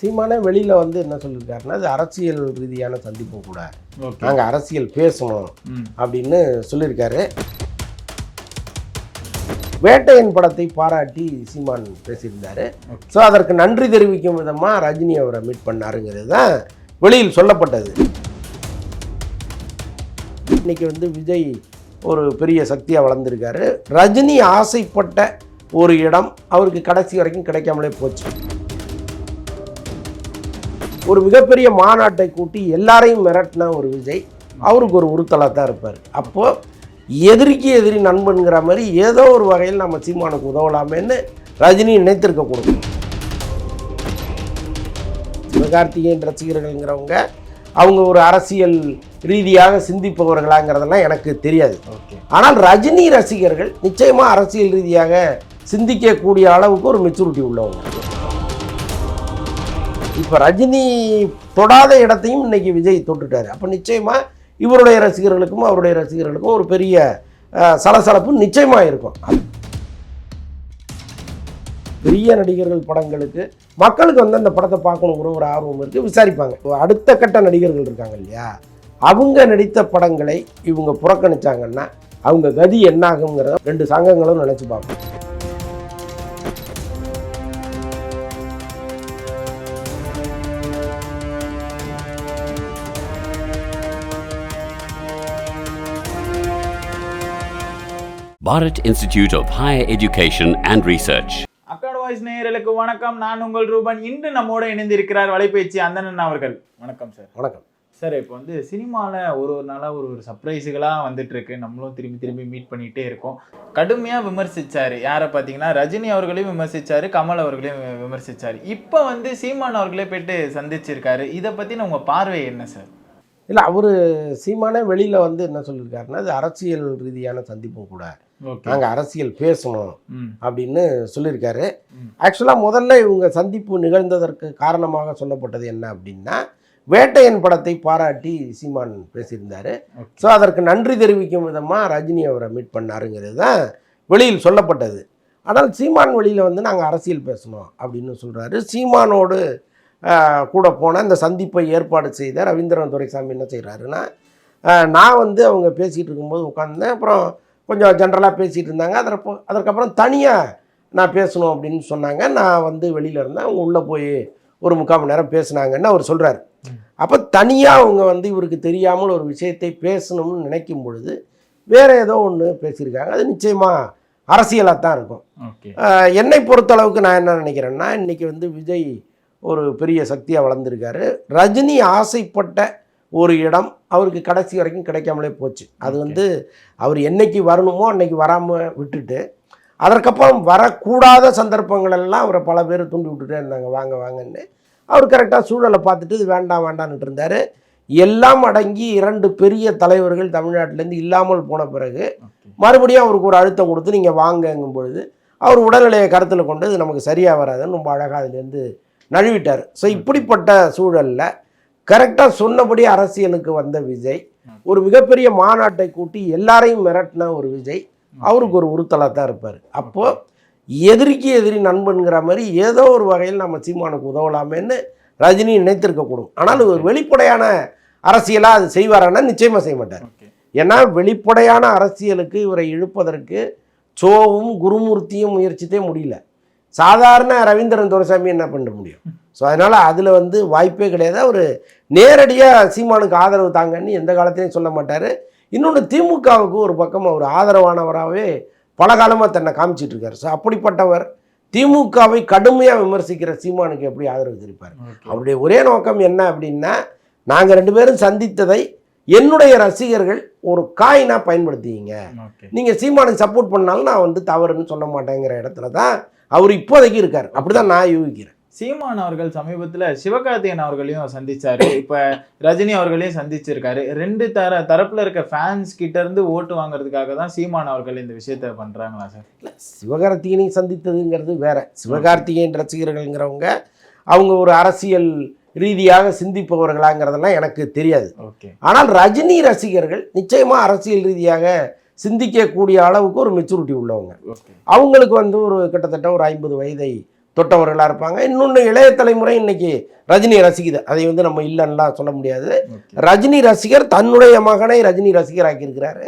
சீமானே வெளியில் வந்து என்ன சொல்லியிருக்காருன்னா அது அரசியல் ரீதியான சந்திப்பும் கூட. நாங்கள் அரசியல் பேசணும் அப்படின்னு சொல்லியிருக்காரு. வேட்டையன் படத்தை பாராட்டி சீமான் பேசியிருந்தாரு. ஸோ அதற்கு நன்றி தெரிவிக்கும் விதமாக ரஜினி அவரை மீட் பண்ணாருங்கிறது தான் வெளியில் சொல்லப்பட்டது. இன்னைக்கு வந்து விஜய் ஒரு பெரிய சக்தியாக வளர்ந்துருக்காரு. ரஜினி ஆசைப்பட்ட ஒரு இடம் அவருக்கு கடைசி வரைக்கும் கிடைக்காமலே போச்சு. ஒரு மிகப்பெரிய மாநாட்டை கூட்டி எல்லாரையும் மிரட்டின ஒரு விஜய் அவருக்கு ஒரு உறுத்தலாக தான் இருப்பார். அப்போது எதிரிக்கு எதிரி நண்பன்கிற மாதிரி ஏதோ ஒரு வகையில் நம்ம சீமானுக்கு உதவலாமேன்னு ரஜினி நினைத்திருக்கக்கூடும் சிவகார்த்திகேயன் ரசிகர்கள்ங்கிறவங்க அவங்க ஒரு அரசியல் ரீதியாக சிந்திப்பவர்களாங்கிறதெல்லாம் எனக்கு தெரியாது. ஆனால் ரஜினி ரசிகர்கள் நிச்சயமாக அரசியல் ரீதியாக சிந்திக்கக்கூடிய அளவுக்கு ஒரு மெச்சூரிட்டி உள்ளவங்க. இப்போ ரஜினி தொடாத இடத்தையும் இன்னைக்கு விஜய் தொட்டுட்டார். அப்போ நிச்சயமாக இவருடைய ரசிகர்களுக்கும் அவருடைய ரசிகர்களுக்கும் ஒரு பெரிய சலசலப்பு நிச்சயமாக இருக்கும். பெரிய நடிகர்கள் படங்களுக்கு மக்களுக்கு வந்து அந்த படத்தை பார்க்கணுங்கிற ஒரு ஆர்வம் இருக்குது விசாரிப்பாங்க. அடுத்த கட்ட நடிகர்கள் இருக்காங்க இல்லையா? அவங்க நடித்த படங்களை இவங்க புறக்கணிச்சாங்கன்னா அவங்க கதி என்னாகுங்கிறத ரெண்டு சங்கங்களும் நினச்சி பார்ப்போம். Bharat Institute of Higher Education and Research. அக்காட் வாய்ஸ் நேயர்களுக்கு வணக்கம். நான் உங்கள் ரூபன். இன்று நம்மோட இணைந்திருக்கிறார் வலைபேச்சு அந்தணன் அவர்கள். வணக்கம் சார். வணக்கம். சார் இப்போ வந்து சினிமாவில் ஒரு ஒரு நாளாக ஒரு ஒரு சர்ப்ரைஸுகளாக வந்துட்டு இருக்கு நம்மளும் திரும்பி திரும்பி மீட் பண்ணிகிட்டே இருக்கோம். கடுமையாக விமர்சிச்சாரு. யாரை பார்த்தீங்கன்னா ரஜினி அவர்களையும் விமர்சிச்சாரு கமல் அவர்களையும் வி- விமர்சிச்சாரு. இப்போ வந்து சீமான் அவர்களே போயிட்டு சந்திச்சிருக்காரு. இதை பற்றின உங்கள் பார்வை என்ன சார்? இல்லை அவர் சீமானே வெளியில் வந்து என்ன சொல்லியிருக்காருன்னா அது அரசியல் ரீதியான சந்திப்பும் கூட. நாங்கள் அரசியல் பேசணும் அப்படின்னு சொல்லியிருக்காரு. ஆக்சுவலாக முதல்ல இவங்க சந்திப்பு நிகழ்ந்ததற்கு காரணமாக சொல்லப்பட்டது என்ன அப்படின்னா வேட்டையன் படத்தை பாராட்டி சீமான் பேசியிருந்தாரு. ஸோ அதற்கு நன்றி தெரிவிக்கும் விதமாக ரஜினி அவரை மீட் பண்ணாருங்கிறது தான் வெளியில் சொல்லப்பட்டது. ஆனால் சீமான் வெளியில் வந்து நாங்கள் அரசியல் பேசணும் அப்படின்னு சொல்கிறாரு சீமானோடு கூட போன இந்த சந்திப்பை ஏற்பாடு செய்த ரவீந்திரன் துரைசாமி என்ன செய்கிறாருன்னா நான் வந்து அவங்க பேசிகிட்டு இருக்கும்போது உட்காந்தேன் அப்புறம் கொஞ்சம் ஜென்ரலாக பேசிகிட்டு இருந்தாங்க. அதற்கு அதற்கப்புறம் தனியாக நான் பேசணும் அப்படின்னு சொன்னாங்க. நான் வந்து வெளியில் இருந்தேன். அவங்க உள்ளே போய் ஒரு முக்கால் மணி நேரம் பேசுனாங்கன்னு அவர் சொல்கிறார் அப்போ தனியாக அவங்க வந்து இவருக்கு தெரியாமல் ஒரு விஷயத்தை பேசணும்னு நினைக்கும் பொழுது வேற ஏதோ ஒன்று பேசியிருக்காங்க. அது நிச்சயமாக அரசியலாக தான் இருக்கும். என்னை பொறுத்தளவுக்கு நான் என்ன நினைக்கிறேன்னா இன்றைக்கி வந்து விஜய் ஒரு பெரிய சக்தியாக வளர்ந்துருக்காரு. ரஜினி ஆசைப்பட்ட ஒரு இடம் அவருக்கு கடைசி வரைக்கும் கிடைக்காமலே போச்சு. அது. வந்து அவர் என்னைக்கு வரணுமோ அன்னைக்கு வராமல் விட்டுட்டு அதற்கப்புறம் வரக்கூடாத சந்தர்ப்பங்கள் எல்லாம் அவரை பல பேர் தூண்டி விட்டுட்டே இருந்தாங்க. வாங்க வாங்கன்னு அவர் கரெக்டாக சூழலை பார்த்துட்டு இது வேண்டாம் வேண்டான்னுட்டு இருந்தார். எல்லாம் அடங்கி இரண்டு பெரிய தலைவர்கள் தமிழ்நாட்டிலேருந்து இல்லாமல் போன பிறகு மறுபடியும் அவருக்கு ஒரு அழுத்தம் கொடுத்து நீங்கள் வாங்கங்கும் பொழுது அவர் உடல்நிலையை கருத்தில் கொண்டு இது நமக்கு சரியாக வராதுன்னு ரொம்ப அழகாக அதுலேருந்து நழுவிட்டார். ஸோ இப்படிப்பட்ட சூழலில் கரெக்டாக சொன்னபடி அரசியலுக்கு வந்த விஜய் ஒரு மிகப்பெரிய மாநாட்டை கூட்டி எல்லாரையும் மிரட்டின ஒரு விஜய் அவருக்கு ஒரு உறுத்தலாக தான் இருப்பார். அப்போது எதிரிக்கு எதிரி நண்பன்கிற மாதிரி ஏதோ ஒரு வகையில் நம்ம சீமானுக்கு உதவலாமேன்னு ரஜினி நினைத்திருக்கக்கூடும் ஆனால் ஒரு வெளிப்படையான அரசியலாக அது செய்வாரான்னா நிச்சயமாக செய்ய மாட்டார். ஏன்னா வெளிப்படையான அரசியலுக்கு இவரை இழுப்பதற்கு சோவும் குருமூர்த்தியும் முயற்சித்தே முடியல. சாதாரண ரவீந்திரன் துரைசாமி என்ன பண்ண முடியும்? ஸோ அதனால் அதில் வந்து வாய்ப்பே கிடையாது. அவர் நேரடியாக சீமானுக்கு ஆதரவு தாங்கன்னு எந்த காலத்திலையும் சொல்ல மாட்டார். இன்னொன்று திமுகவுக்கு ஒரு பக்கம் அவர் ஆதரவானவராகவே பல காலமாக தன்னை காமிச்சிட்டு இருக்காரு. ஸோ அப்படிப்பட்டவர் திமுகவை கடுமையாக விமர்சிக்கிற சீமானுக்கு எப்படி ஆதரவு தெரிவிப்பார்? அவருடைய ஒரே நோக்கம் என்ன அப்படின்னா நாங்கள் ரெண்டு பேரும் சந்தித்ததை என்னுடைய ரசிகர்கள் ஒரு காயினா பயன்படுத்திங்க நீங்கள் சீமானுக்கு சப்போர்ட் பண்ணாலும் நான் வந்து தவறுன்னு சொல்ல மாட்டேங்கிற இடத்துல தான் அவர் இப்போதைக்கு இருக்கார். அப்படிதான் நான் யூகிக்கிறேன். சீமான் அவர்கள் சமீபத்துல சிவகார்த்திகேயன் அவர்களையும் சந்திச்சாரு. இப்ப ரஜினி அவர்களையும் சந்திச்சிருக்காரு. ரெண்டு தர தரப்புல இருக்க ஃபேன்ஸ் கிட்ட இருந்து ஓட்டு வாங்குறதுக்காக தான் சீமான் அவர்கள் இந்த விஷயத்த பண்றாங்களா சார்? இல்ல, சிவகார்த்திகேயனை சந்தித்ததுங்கிறது வேற. சிவகார்த்திகேயன் ரசிகர்கள்ங்கிறவங்க அவங்க ஒரு அரசியல் ரீதியாக சிந்திப்பவர்களாங்கிறதெல்லாம் எனக்கு தெரியாது. ஓகே. ஆனால் ரஜினி ரசிகர்கள் நிச்சயமாக அரசியல் ரீதியாக சிந்திக்கக்கூடிய அளவுக்கு ஒரு மெச்சூரிட்டி உள்ளவங்க. அவங்களுக்கு வந்து ஒரு கிட்டத்தட்ட ஒரு ஐம்பது வயதை தொட்டவர்களாக இருப்பாங்க. இன்னொன்று இளைய தலைமுறை இன்னைக்கு ரஜினி ரசிக்குது அதை வந்து நம்ம இல்லைன்னுலாம் சொல்ல முடியாது. ரஜினி ரசிகர் தன்னுடைய மகனை ரஜினி ரசிகராக்கியிருக்கிறாரு.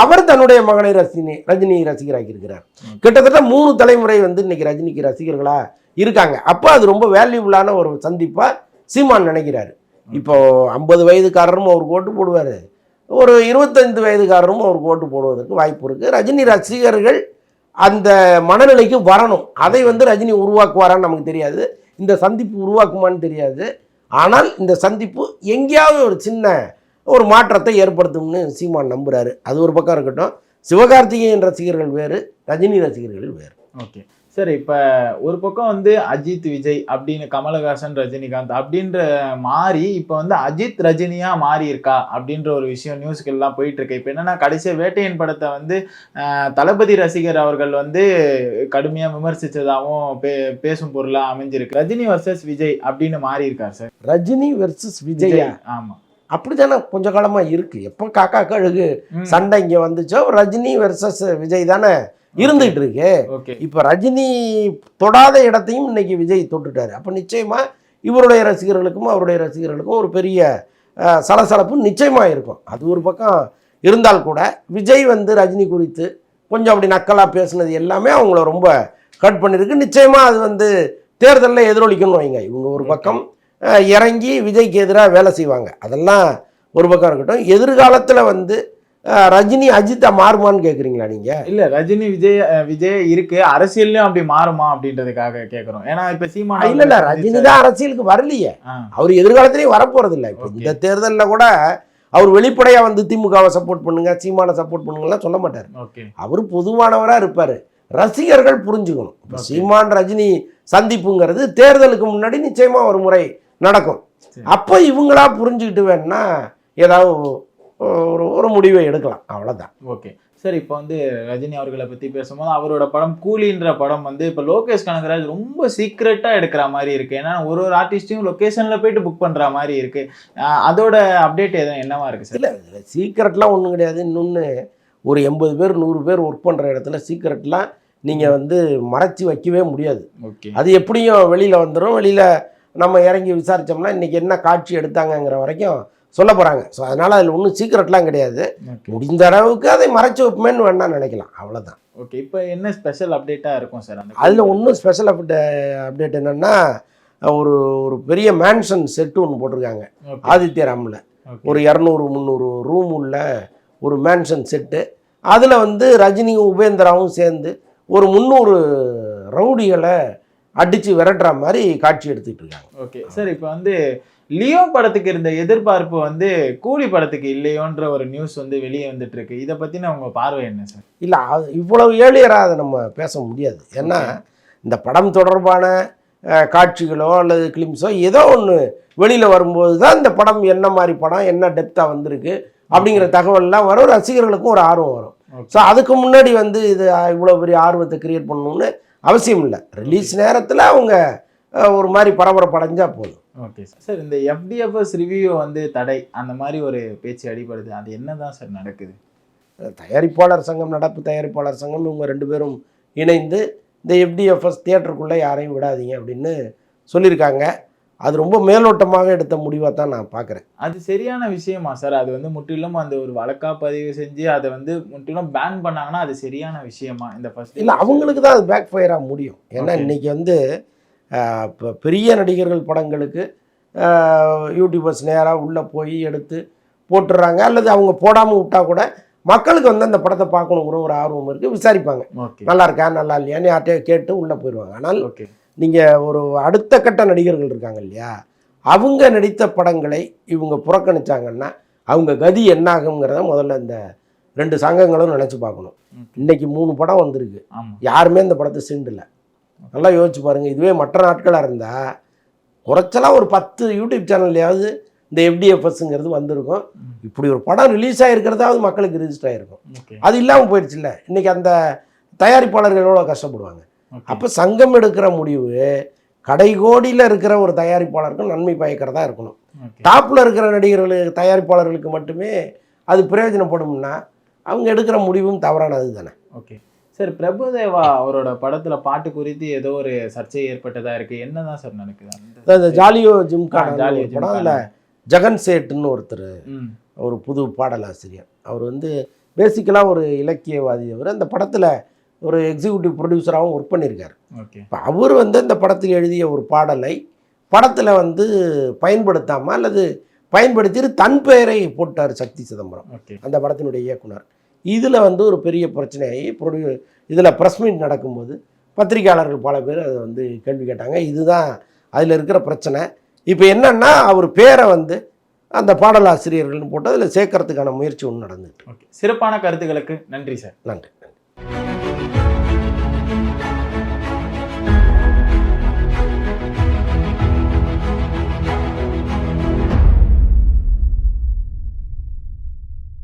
அவர் தன்னுடைய மகனை ரஜினி ரஜினி ரசிகராக்கியிருக்கிறார். கிட்டத்தட்ட மூணு தலைமுறை வந்து இன்னைக்கு ரஜினிக்கு ரசிகர்களா இருக்காங்க. அப்போ அது ரொம்ப வேல்யூபுளான ஒரு சந்திப்பா சீமான் நினைக்கிறாரு. இப்போ ஐம்பது வயதுக்காரரும் அவருக்கு ஓட்டு போடுவார். ஒரு இருபத்தைந்து வயதுக்காரரும் அவருக்கு ஓட்டு போடுவதற்கு வாய்ப்பு இருக்குது ரஜினி ரசிகர்கள் அந்த மனநிலைக்கு வரணும். அதை வந்து ரஜினி உருவாக்குவாரான்னு நமக்கு தெரியாது. இந்த சந்திப்பு உருவாக்குமான்னு தெரியாது. ஆனால் இந்த சந்திப்பு எங்கேயாவது ஒரு சின்ன ஒரு மாற்றத்தை ஏற்படுத்தும்னு சீமான் நம்புகிறாரு அது ஒரு பக்கம் இருக்கட்டும். சிவகார்த்திகேயன் ரசிகர்கள் வேறு ரஜினி ரசிகர்கள் வேறு. ஓகே. சரி இப்ப ஒரு பக்கம் வந்து அஜித் விஜய் அப்படின்னு கமலஹாசன் ரஜினிகாந்த் அப்படின்ற மாறி இப்ப வந்து அஜித் ரஜினியா மாறி இருக்கா அப்படின்ற ஒரு விஷயம் நியூஸ்க்கு எல்லாம் போயிட்டு இருக்கு இப்ப என்னன்னா கடைசியா வேட்டையன் படத்தை வந்து தளபதி ரசிகர் அவர்கள் வந்து கடுமையா விமர்சிச்சதாகவும் பே பேசும் பொருளா அமைஞ்சிருக்கு. ரஜினி வர்சஸ் விஜய் அப்படின்னு மாறி இருக்கார் சார். ரஜினி வெர்சஸ் விஜயா? ஆமா. அப்படித்தானே கொஞ்ச காலமா இருக்கு. எப்போ காக்கா கழுகு சண்டை இங்கே வந்துச்சோ ரஜினி வெர்சஸ் விஜய் தானே? இருந்துகிட்டு இருக்கு இப்போ ரஜினி தொடாத இடத்தையும் இன்னைக்கு விஜய் தொட்டுட்டாரு. அப்போ நிச்சயமா இவருடைய ரசிகர்களுக்கும் அவருடைய ரசிகர்களுக்கும் ஒரு பெரிய சலசலப்பு நிச்சயமா இருக்கும். அது ஒரு பக்கம் இருந்தால் கூட விஜய் வந்து ரஜினி குறித்து கொஞ்சம் அப்படி நக்கலாக பேசுனது எல்லாமே அவங்கள ரொம்ப கட் பண்ணியிருக்கு நிச்சயமா அது வந்து தேர்தலில் எதிரொலிக்கணும்னு வைங்க. இவங்க ஒரு பக்கம் இறங்கி விஜய்க்கு எதிராக வேலை செய்வாங்க. அதெல்லாம் ஒரு பக்கம் இருக்கட்டும். எதிர்காலத்தில் வந்து ரஜினி அஜித்தா மாறுமான்னு கேட்குறீங்களா நீங்கள் இல்ல ரஜினி விஜய் விஜய் இருக்கு. அரசியல்லையும் அப்படி மாறுமா அப்படின்றதுக்காக கேக்குறோம். ஏன்னா இப்ப சீமான் இல்ல இல்ல ரஜினி தான் அரசியலுக்கு வரலையே. அவர் எதிர்காலத்திலேயும் வரப்போறது இல்லை இப்போ. இந்த தேர்தலில் கூட அவர் வெளிப்படையா வந்து திமுகவை சப்போர்ட் பண்ணுங்க சீமானை சப்போர்ட் பண்ணுங்கலாம் சொல்ல மாட்டார். அவர் பொதுவானவரா இருப்பாரு. ரசிகர்கள் புரிஞ்சுக்கணும். இப்போ. சீமான் ரஜினி சந்திப்புங்கிறது தேர்தலுக்கு முன்னாடி நிச்சயமா ஒரு முறை நடக்கும். அப்போ இவங்களா புரிஞ்சுக்கிட்டு வேணா ஏதாவது ஒரு ஒரு முடிவை எடுக்கலாம். அவ்வளவுதான். ஓகே. சார் இப்போ வந்து ரஜினி அவர்களை பத்தி பேசும்போது அவரோட படம் கூலின்ற படம் வந்து இப்போ லோகேஷ் கனகராஜ் ரொம்ப சீக்ரெட்டா எடுக்கிற மாதிரி இருக்கு. ஏன்னா ஒரு ஒரு ஆர்டிஸ்டையும் லொகேஷன்ல போயிட்டு புக் பண்ற மாதிரி இருக்கு. அஹ் அதோட அப்டேட் எதுவும் என்னவா இருக்கு சார் இல்லை சீக்கிரட்லாம் ஒன்றும் கிடையாது. இன்னொன்று ஒரு எண்பது பேர் நூறு பேர் ஒர்க் பண்ணுற இடத்துல சீக்கிரட்லாம் நீங்கள் வந்து மறைச்சி வைக்கவே முடியாது. ஓகே. அது எப்படியும் வெளியில் வந்துடும் வெளியில் நம்ம இறங்கி விசாரித்தோம்னா இன்றைக்கி என்ன காட்சி எடுத்தாங்கங்கிற வரைக்கும் சொல்ல போகிறாங்க ஸோ அதனால் அதில் ஒன்றும் சீக்கிரட்லாம் கிடையாது. முடிந்த அளவுக்கு அதை மறைச்சி வைப்போமேன்னு வேணா நினைக்கலாம். அவ்வளோதான் ஓகே இப்போ என்ன ஸ்பெஷல் அப்டேட்டா இருக்கும் சார் அதில் ஒன்றும் ஸ்பெஷல் அப்டேட் அப்டேட் என்னென்னா ஒரு ஒரு பெரிய மேன்ஷன் செட்டு ஒன்று போட்டிருக்காங்க. ஆதித்ய ராமில். ஒரு இரநூறு முந்நூறு ரூம் உள்ள ஒரு மேன்ஷன் செட்டு அதில் வந்து ரஜினியும் உபேந்திராவும் சேர்ந்து ஒரு முந்நூறு ரவுடிகளை அடித்து விரட்டுற மாதிரி காட்சி எடுத்துக்கிட்டு இருக்காங்க. ஓகே சார் இப்போ வந்து லியோ படத்துக்கு இருந்த எதிர்பார்ப்பு வந்து கூலி படத்துக்கு இல்லையோன்ற ஒரு நியூஸ் வந்து வெளியே வந்துட்டு இருக்கு இதை பத்தின உங்க பார்வை என்ன சார் இல்லை அது இவ்வளவு ஏழியராக அதை நம்ம பேச முடியாது. ஏன்னா இந்த படம் தொடர்பான காட்சிகளோ அல்லது கிளிம்ஸோ ஏதோ ஒன்று வெளியில் வரும்போது தான் இந்த படம் என்ன மாதிரி படம் என்ன டெப்த்தாக வந்திருக்கு அப்படிங்கிற தகவல்லாம் வரும். ரசிகர்களுக்கும் ஒரு ஆர்வம் வரும். ஸோ அதுக்கு முன்னாடி வந்து இது இவ்வளோ பெரிய ஆர்வத்தை கிரியேட் பண்ணணும்னு அவசியம் இல்லை. ரிலீஸ் நேரத்தில் அவங்க ஒரு மாதிரி பரபரப்பு அடைஞ்சா போதும். Okay sir. சார் இந்த எஃப்டிஎஃப்எஸ் ரிவ்யூ வந்து தடை. அந்த மாதிரி ஒரு பேச்சு அடிபடுது. அது என்னதான் சார் நடக்குது? தயாரிப்பாளர் சங்கம் நடப்பு தயாரிப்பாளர் சங்கம் இவங்க ரெண்டு பேரும் இணைந்து இந்த எஃப்டிஎஃப்எஸ் தியேட்டருக்குள்ளே யாரையும் விடாதீங்க அப்படின்னு சொல்லியிருக்காங்க. அது ரொம்ப மேலோட்டமாக எடுத்த முடிவாக தான் நான் பார்க்குறேன் அது சரியான விஷயமா சார்? அது வந்து முற்றிலும் அந்த ஒரு வழக்கா பதிவு செஞ்சு அதை வந்து முற்றிலும் பேன் பண்ணாங்கன்னா அது சரியான விஷயமா? இந்த ஃபர்ஸ்ட் இல்லை அவங்களுக்கு தான் அது பேக் ஃபயராக முடியும். ஏன்னா. இன்னைக்கு வந்து பெரிய நடிகர்கள் படங்களுக்கு யூடியூபர்ஸ் நேராக உள்ளே போய் எடுத்து போட்டுடுறாங்க அல்லது அவங்க போடாமல் விட்டா கூட மக்களுக்கு வந்து அந்த படத்தை பார்க்கணுங்கிற ஒரு ஆர்வம் இருக்குது விசாரிப்பாங்க. நல்லா இருக்கா? நல்லா இல்லையான்னு யார்ட்டையோ கேட்டு உள்ளே போயிடுவாங்க ஆனால் நீங்கள் ஒரு அடுத்த கட்ட நடிகர்கள் இருக்காங்க இல்லையா? அவங்க நடித்த படங்களை இவங்க புறக்கணிச்சாங்கன்னா அவங்க கதி என்னாகுங்கிறத முதல்ல இந்த ரெண்டு சங்கங்களும் நினச்சி பார்க்கணும். இன்னைக்கு மூணு படம் வந்திருக்கு. யாருமே இந்த படத்தை சீண்டல. நல்லா யோசிச்சு பாருங்கள் இதுவே மற்ற நாட்களாக இருந்தால் குறைச்சலாம் ஒரு பத்து யூடியூப் சேனல்லையாவது இந்த எஃப்டிஎஃப்எஸ்ங்கிறது வந்திருக்கும். இப்படி ஒரு படம் ரிலீஸ் ஆகிருக்கிறதாவது மக்களுக்கு ரிஜிஸ்டர் ஆகிருக்கும் அது இல்லாமல் போயிடுச்சுல்ல. இன்னைக்கு அந்த தயாரிப்பாளர்கள் எவ்வளோ கஷ்டப்படுவாங்க. அப்போ சங்கம் எடுக்கிற முடிவு கடைகோடியில் இருக்கிற ஒரு தயாரிப்பாளருக்கும் நன்மை பயக்கிறதா இருக்கணும். டாப்பில் இருக்கிற நடிகர்களுக்கு தயாரிப்பாளர்களுக்கு மட்டுமே அது பிரயோஜனப்படும்னா அவங்க எடுக்கிற முடிவும் தவறானது தானே ஓகே. சார் பிரபுதேவா அவரோட படத்துல பாட்டு குறித்து ஏதோ ஒரு சர்ச்சை ஏற்பட்டதா இருக்கு? என்னதான் சார் நடக்குது அந்த ஜாலியோ ஜிம் ஆ, ஜாலியோ படம் ஜிம்கானா. அதில் ஜெகன் சேட்டுன்னு ஒருத்தர் ஒரு புது பாடலாசிரியர். அவர் வந்து பேசிக்கலாக ஒரு இலக்கியவாதி அவர். அந்த படத்தில் ஒரு எக்ஸிக்யூட்டிவ் ப்ரொடியூசராகவும் ஒர்க் பண்ணியிருக்காரு. இப்போ அவர் வந்து இந்த படத்தில் எழுதிய ஒரு பாடலை படத்தில் வந்து பயன்படுத்தாமல் அல்லது பயன்படுத்திட்டு தன் பெயரை போட்டார் சக்தி சிதம்பரம். அந்த படத்தினுடைய இயக்குனர். இதில் வந்து ஒரு பெரிய பிரச்சனையாகி ப்ரொடியூ இதில் ப்ரெஸ் மீட் நடக்கும்போது பத்திரிக்கையாளர்கள் பல பேர் அதை வந்து கேள்வி கேட்டாங்க. இதுதான் அதில் இருக்கிற பிரச்சனை. இப்போ என்னன்னா அவர் பேரை வந்து அந்த பாடலாசிரியர்கள்னு போட்டு அதில் சேர்க்கறதுக்கான முயற்சி ஒன்று நடந்துட்டு ஓகே. சிறப்பான கருத்துக்களுக்கு நன்றி சார். நன்றி.